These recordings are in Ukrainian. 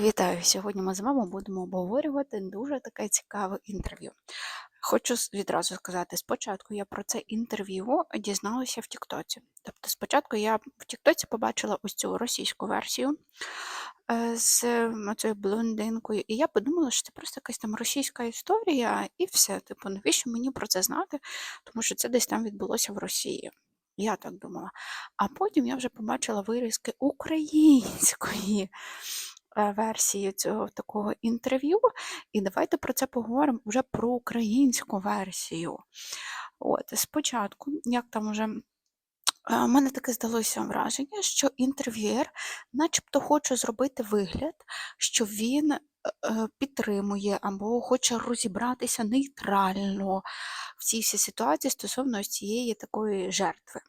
Вітаю! Сьогодні ми з вами будемо обговорювати дуже таке цікаве інтерв'ю. Хочу відразу сказати, спочатку я про це інтерв'ю дізналася в Тіктоці. Тобто, спочатку я в Тіктоці побачила ось цю російську версію е, з цією блондинкою, і я подумала, що це просто якась там російська історія, і все. Типу, навіщо мені про це знати? Тому що це десь там відбулося в Росії. Я так думала. А потім я вже побачила вирізки української версії цього такого інтерв'ю. І давайте про це поговоримо вже про українську версію. От, спочатку, як там вже. У мене таке здалося враження, що інтерв'юєр начебто хоче зробити вигляд, що він е, е, підтримує або хоче розібратися нейтрально в цій всій ситуації стосовно цієї такої жертви.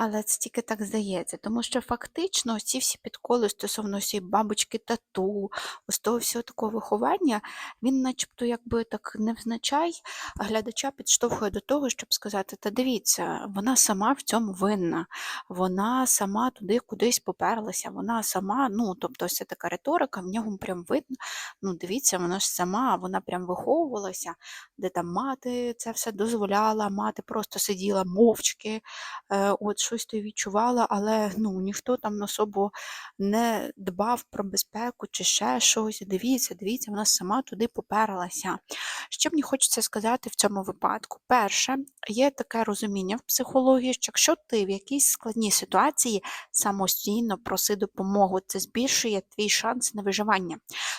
Але це тільки так здається, тому що фактично ці всі підколи стосовно цієї бабочки тату, ось того всього такого виховання, він начебто якби так невзначай глядача підштовхує до того, щоб сказати, та дивіться, вона сама в цьому винна, вона сама туди кудись поперлася, вона сама, ну, тобто ось така риторика, в нього прям видно, ну дивіться, вона ж сама, вона прям виховувалася, де там мати це все дозволяла, мати просто сиділа мовчки, е, от щось то відчувала, але ну, ніхто там особо не дбав про безпеку чи ще щось. Дивіться, дивіться, вона сама туди поперлася. Що мені хочеться сказати в цьому випадку? Перше, є таке розуміння в психології, що якщо ти в якійсь складній ситуації самостійно проси допомогу, це збільшує твій шанс на виживання.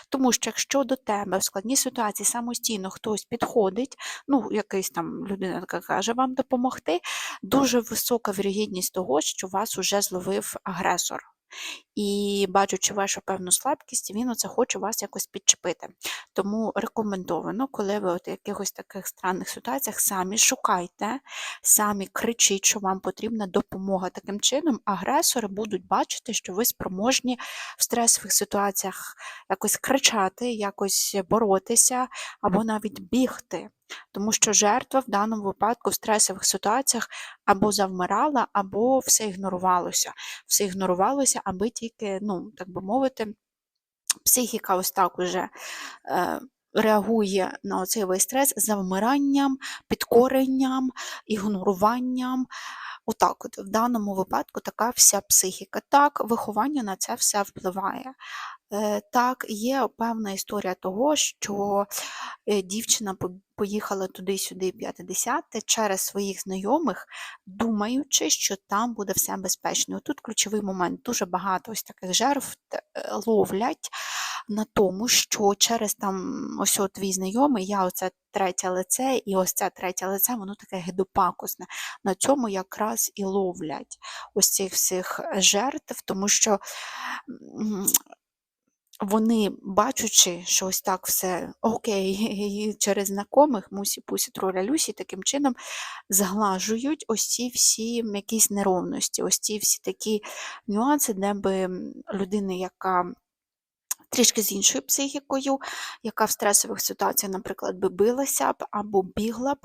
Тому що якщо до тебе в складній ситуації самостійно хтось підходить, ну, якийсь там людина яка каже вам допомогти, дуже висока вірогідність того, що вас уже зловив агресор. І бачачи вашу певну слабкість, він оце хоче вас якось підчепити. Тому рекомендовано, коли ви от в якихось таких странних ситуаціях самі шукайте, самі кричіть, що вам потрібна допомога. Таким чином, агресори будуть бачити, що ви спроможні в стресових ситуаціях якось кричати, якось боротися або навіть бігти. Тому що жертва в даному випадку в стресових ситуаціях або завмирала, або все ігнорувалося. Все ігнорувалося, аби тільки, ну, так би мовити, психіка ось так уже е, реагує на оцей весь стрес завмиранням, підкоренням, ігноруванням. Отак, от в даному випадку така вся психіка. Так, виховання на це все впливає. Е, Так, є певна історія того, що е, дівчина поїхала туди-сюди 50 через своїх знайомих, думаючи, що там буде все безпечно. Тут ключовий момент. Дуже багато ось таких жертв е, ловлять на тому, що через там ось твій знайомий, я оце третє лице, і ось це третє лице, воно таке гидопакосне. На цьому якраз і ловлять ось цих всіх жертв, тому що. Вони, бачачи, що ось так все окей, і через знайомих мусі пусі троля Люсі, таким чином зглажують ось ці всі якісь неровності, ось ці всі такі нюанси, де би м, людина, яка трішки з іншою психікою, яка в стресових ситуаціях, наприклад, би билася б або бігла б,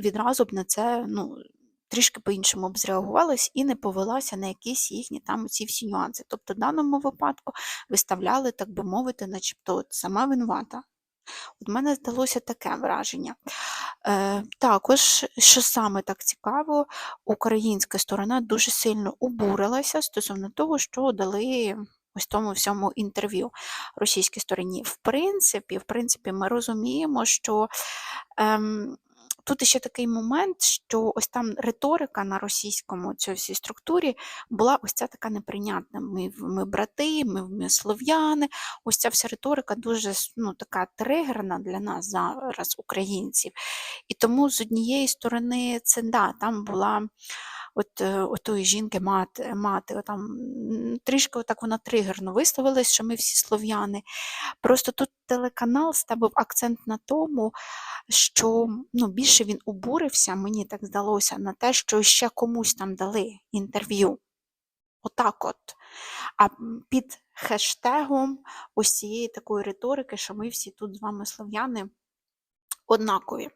відразу б на це ну, трішки по-іншому б зреагувалась і не повелася на якісь їхні там ці всі нюанси. Тобто в даному випадку виставляли, так би мовити, начебто от сама винувата. От мене здалося таке враження. Е, також, що саме так цікаво, українська сторона дуже сильно обурилася стосовно того, що дали ось тому всьому інтерв'ю російській стороні. В принципі, в принципі, ми розуміємо, що ем, тут ще такий момент, що ось там риторика на російському цій всій структурі була ось ця така неприйнятна. Ми, ми брати, ми, ми слов'яни. Ось ця вся риторика дуже ну, така тригерна для нас зараз, українців. І тому з однієї сторони, це да, там була от, е, отої жінки мати, мати там, трішки отак вона тригерно висловилась, що ми всі слов'яни. Просто тут телеканал ставив акцент на тому, що ну, більше він обурився, мені так здалося, на те, що ще комусь там дали інтерв'ю. Отак от. А під хештегом ось цієї такої риторики, що ми всі тут з вами слов'яни однакові.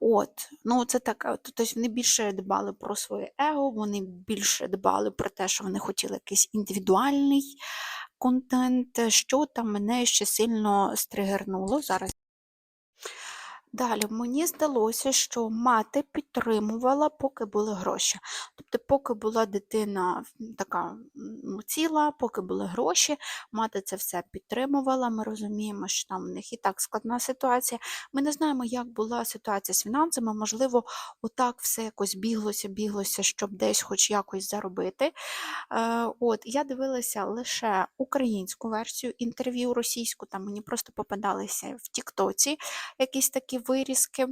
От, ну це так, тобто вони більше дбали про своє его, вони більше дбали про те, що вони хотіли якийсь індивідуальний контент, що там мене ще сильно стригернуло. Зараз Далі мені здалося, що мати підтримувала, поки були гроші. Тобто, поки була дитина така м, ціла, поки були гроші, мати це все підтримувала. Ми розуміємо, що там у них і так складна ситуація. Ми не знаємо, як була ситуація з фінансами. Можливо, отак все якось біглося, біглося, щоб десь хоч якось заробити. Е, От я дивилася лише українську версію інтерв'ю російську, там мені просто попадалися в Тіктоці якісь такі вирізки.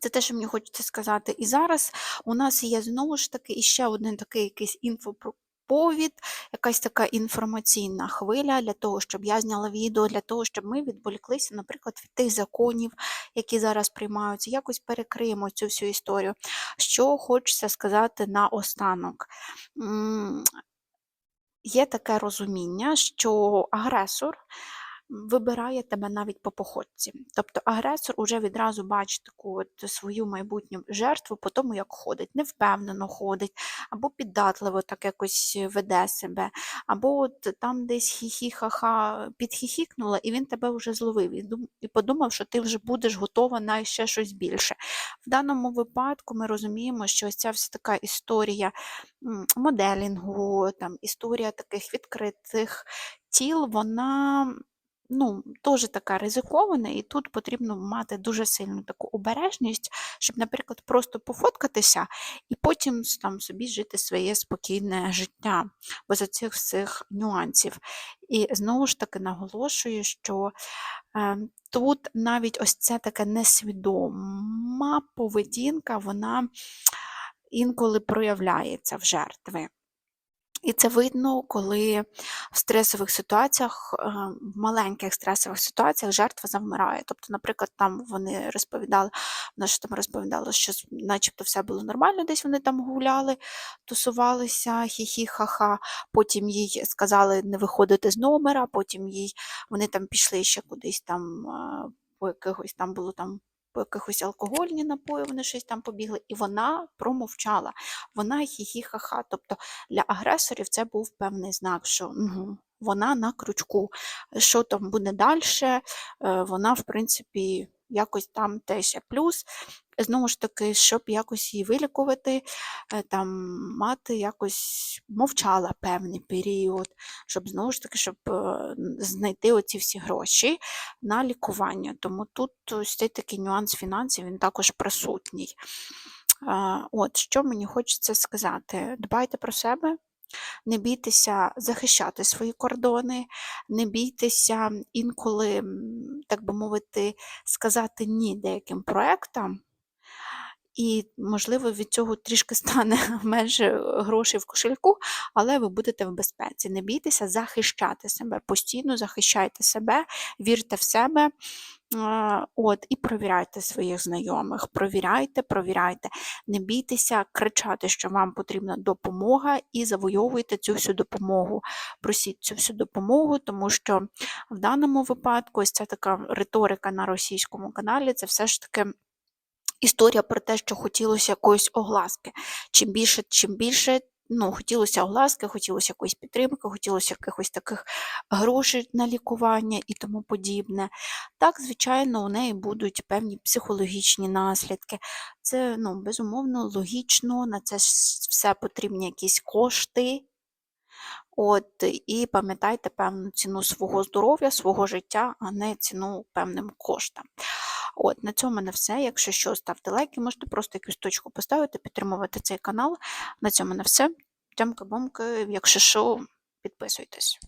Це те, що мені хочеться сказати. І зараз у нас є знову ж таки іще один такий якийсь інфоповід, якась така інформаційна хвиля для того, щоб я зняла відео, для того, щоб ми відволіклися, наприклад, від тих законів, які зараз приймаються, якось перекриємо цю всю історію. Що хочеться сказати наостанок. М, Є таке розуміння, що агресор вибирає тебе навіть по походці. Тобто агресор уже відразу бачить таку от свою майбутню жертву по тому, як ходить, невпевнено ходить, або піддатливо так якось веде себе, або от там десь хі-хі-ха-ха підхіхікнула, і він тебе вже зловив і подумав, що ти вже будеш готова на ще щось більше. В даному випадку ми розуміємо, що ось ця вся така історія моделінгу, там, історія таких відкритих тіл, вона ну, теж така ризикована, і тут потрібно мати дуже сильну таку обережність, щоб, наприклад, просто пофоткатися і потім там собі жити своє спокійне життя без оцих всіх нюансів. І знову ж таки наголошую, що е, тут навіть ось це таке несвідома поведінка, вона інколи проявляється в жертви. І це видно, коли в стресових ситуаціях, е, в маленьких стресових ситуаціях жертва завмирає. Тобто, наприклад, там вони розповідали, вона ж там розповідала, що начебто все було нормально, десь вони там гуляли, тусувалися, хі-хі, ха-ха. Потім їй сказали не виходити з номера, потім їй вони там пішли ще кудись там е, по якихось там було там. По якихось алкогольні напої вони щось там побігли, і вона промовчала. Вона хі-хі-ха-ха. Тобто для агресорів це був певний знак, що ну, вона на крючку. Що там буде далі, вона, в принципі, якось там теж. Плюс, знову ж таки, щоб якось її вилікувати, е, там мати якось мовчала певний період, щоб знову ж таки, щоб е, знайти оці всі гроші на лікування. Тому тут ось цей такий нюанс фінансів, він також присутній. От, що мені хочеться сказати: дбайте про себе, не бійтеся захищати свої кордони, не бійтеся інколи, так би мовити, сказати ні деяким проектам. І, можливо, від цього трішки стане менше грошей в кошельку, але ви будете в безпеці. Не бійтеся захищати себе, постійно захищайте себе, вірте в себе. От, і провіряйте своїх знайомих, провіряйте, провіряйте, не бійтеся кричати, що вам потрібна допомога, і завойовуйте цю всю допомогу. Просіть цю всю допомогу, тому що в даному випадку ось ця така риторика на російському каналі це все ж таки історія про те, що хотілося якоїсь огласки. Чим більше, чим більше. Ну, хотілося огласки, хотілося якоїсь підтримки, хотілося якихось таких грошей на лікування і тому подібне. Так, звичайно, у неї будуть певні психологічні наслідки. Це, ну, безумовно, логічно, на це все потрібні якісь кошти. От, і пам'ятайте певну ціну свого здоров'я, свого життя, а не ціну певним коштам. От, на цьому на все. Якщо що, ставте лайки, можете просто якусь точку поставити, підтримувати цей канал. На цьому на все. Тямка-бомки, якщо що, підписуйтесь.